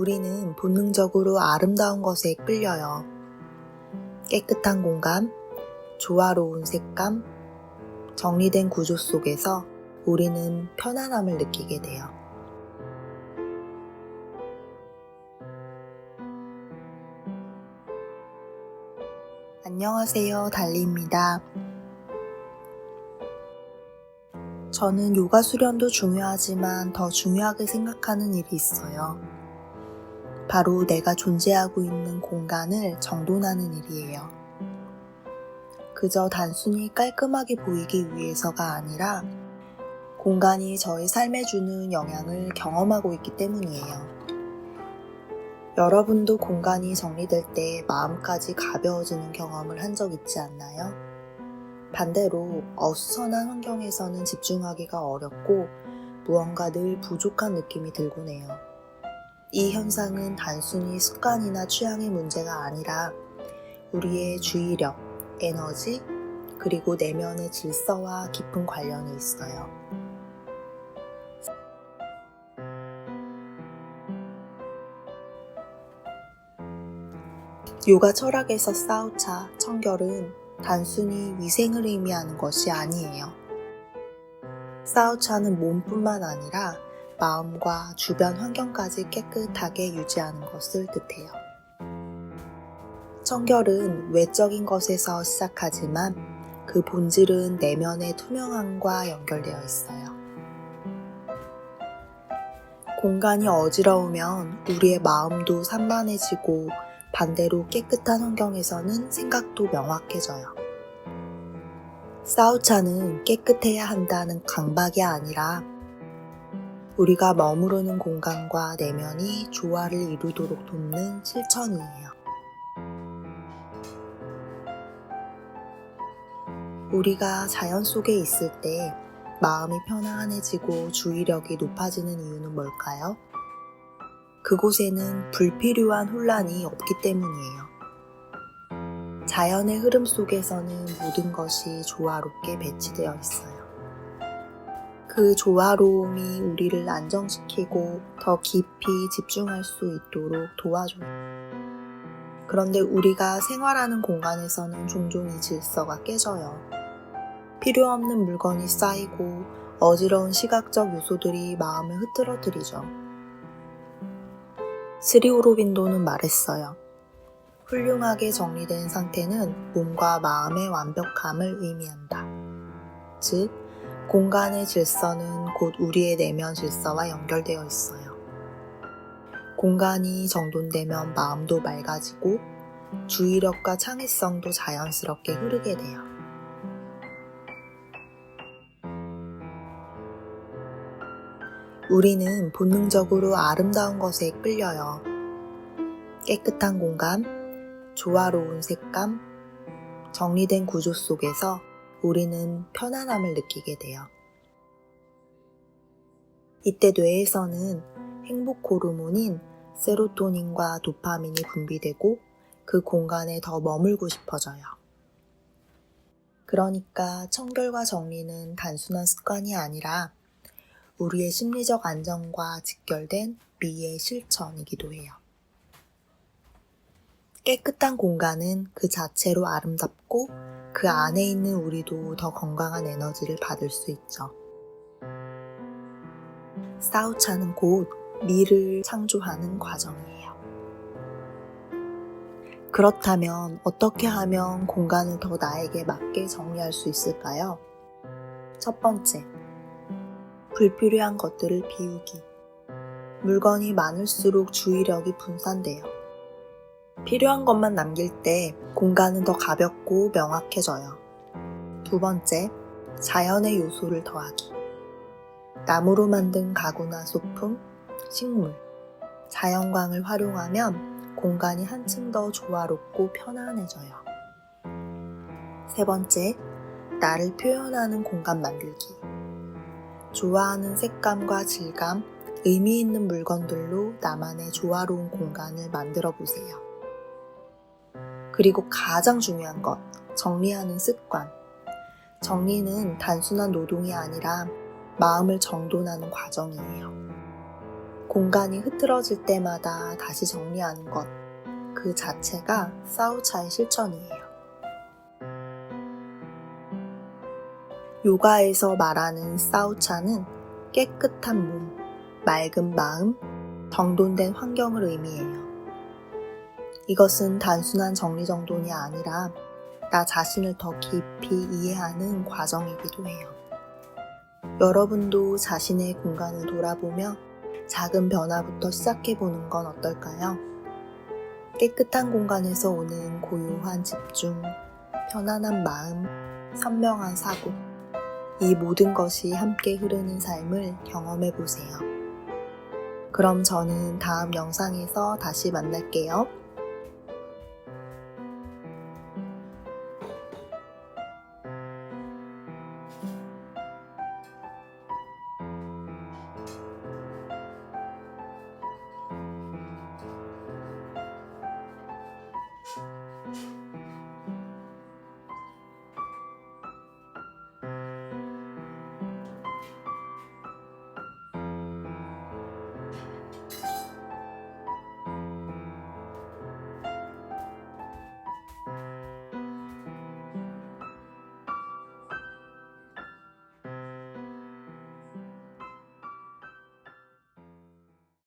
우리는 본능적으로 아름다운 것에 끌려요. 깨끗한 공간, 조화로운 색감, 정리된 구조 속에서 우리는 편안함을 느끼게 돼요. 안녕하세요. 달리입니다. 저는 요가 수련도 중요하지만 더 중요하게 생각하는 일이 있어요. 바로 내가 존재하고 있는 공간을 정돈하는 일이에요. 그저 단순히 깔끔하게 보이기 위해서가 아니라 공간이 저의 삶에 주는 영향을 경험하고 있기 때문이에요. 여러분도 공간이 정리될 때 마음까지 가벼워지는 경험을 한 적 있지 않나요? 반대로 어수선한 환경에서는 집중하기가 어렵고 무언가 늘 부족한 느낌이 들곤 해요. 이 현상은 단순히 습관이나 취향의 문제가 아니라 우리의 주의력, 에너지, 그리고 내면의 질서와 깊은 관련이 있어요. 요가 철학에서 사우차, 청결은 단순히 위생을 의미하는 것이 아니에요. 사우차는 몸뿐만 아니라 마음과 주변 환경까지 깨끗하게 유지하는 것을 뜻해요. 청결은 외적인 것에서 시작하지만 그 본질은 내면의 투명함과 연결되어 있어요. 공간이 어지러우면 우리의 마음도 산만해지고 반대로 깨끗한 환경에서는 생각도 명확해져요. 사우차는 깨끗해야 한다는 강박이 아니라 우리가 머무르는 공간과 내면이 조화를 이루도록 돕는 실천이에요. 우리가 자연 속에 있을 때 마음이 편안해지고 주의력이 높아지는 이유는 뭘까요? 그곳에는 불필요한 혼란이 없기 때문이에요. 자연의 흐름 속에서는 모든 것이 조화롭게 배치되어 있어요. 그 조화로움이 우리를 안정시키고 더 깊이 집중할 수 있도록 도와줘요. 그런데 우리가 생활하는 공간에서는 종종 이 질서가 깨져요. 필요 없는 물건이 쌓이고 어지러운 시각적 요소들이 마음을 흐트러뜨리죠. 스리오로빈도는 말했어요. 훌륭하게 정리된 상태는 몸과 마음의 완벽함을 의미한다. 즉, 공간의 질서는 곧 우리의 내면 질서와 연결되어 있어요. 공간이 정돈되면 마음도 맑아지고 주의력과 창의성도 자연스럽게 흐르게 돼요. 우리는 본능적으로 아름다운 것에 끌려요. 깨끗한 공간, 조화로운 색감, 정리된 구조 속에서 우리는 편안함을 느끼게 돼요. 이때 뇌에서는 행복 호르몬인 세로토닌과 도파민이 분비되고 그 공간에 더 머물고 싶어져요. 그러니까 청결과 정리는 단순한 습관이 아니라 우리의 심리적 안정과 직결된 미의 실천이기도 해요. 깨끗한 공간은 그 자체로 아름답고 그 안에 있는 우리도 더 건강한 에너지를 받을 수 있죠. 사우차는 곧 미를 창조하는 과정이에요. 그렇다면 어떻게 하면 공간을 더 나에게 맞게 정리할 수 있을까요? 첫 번째, 불필요한 것들을 비우기. 물건이 많을수록 주의력이 분산돼요. 필요한 것만 남길 때 공간은 더 가볍고 명확해져요. 두 번째, 자연의 요소를 더하기. 나무로 만든 가구나 소품, 식물, 자연광을 활용하면 공간이 한층 더 조화롭고 편안해져요. 세 번째, 나를 표현하는 공간 만들기. 좋아하는 색감과 질감, 의미 있는 물건들로 나만의 조화로운 공간을 만들어 보세요. 그리고 가장 중요한 것, 정리하는 습관. 정리는 단순한 노동이 아니라 마음을 정돈하는 과정이에요. 공간이 흐트러질 때마다 다시 정리하는 것. 그 자체가 사우차의 실천이에요. 요가에서 말하는 사우차는 깨끗한 몸, 맑은 마음, 정돈된 환경을 의미해요. 이것은 단순한 정리정돈이 아니라 나 자신을 더 깊이 이해하는 과정이기도 해요. 여러분도 자신의 공간을 돌아보며 작은 변화부터 시작해보는 건 어떨까요? 깨끗한 공간에서 오는 고요한 집중, 편안한 마음, 선명한 사고, 이 모든 것이 함께 흐르는 삶을 경험해 보세요. 그럼 저는 다음 영상에서 다시 만날게요.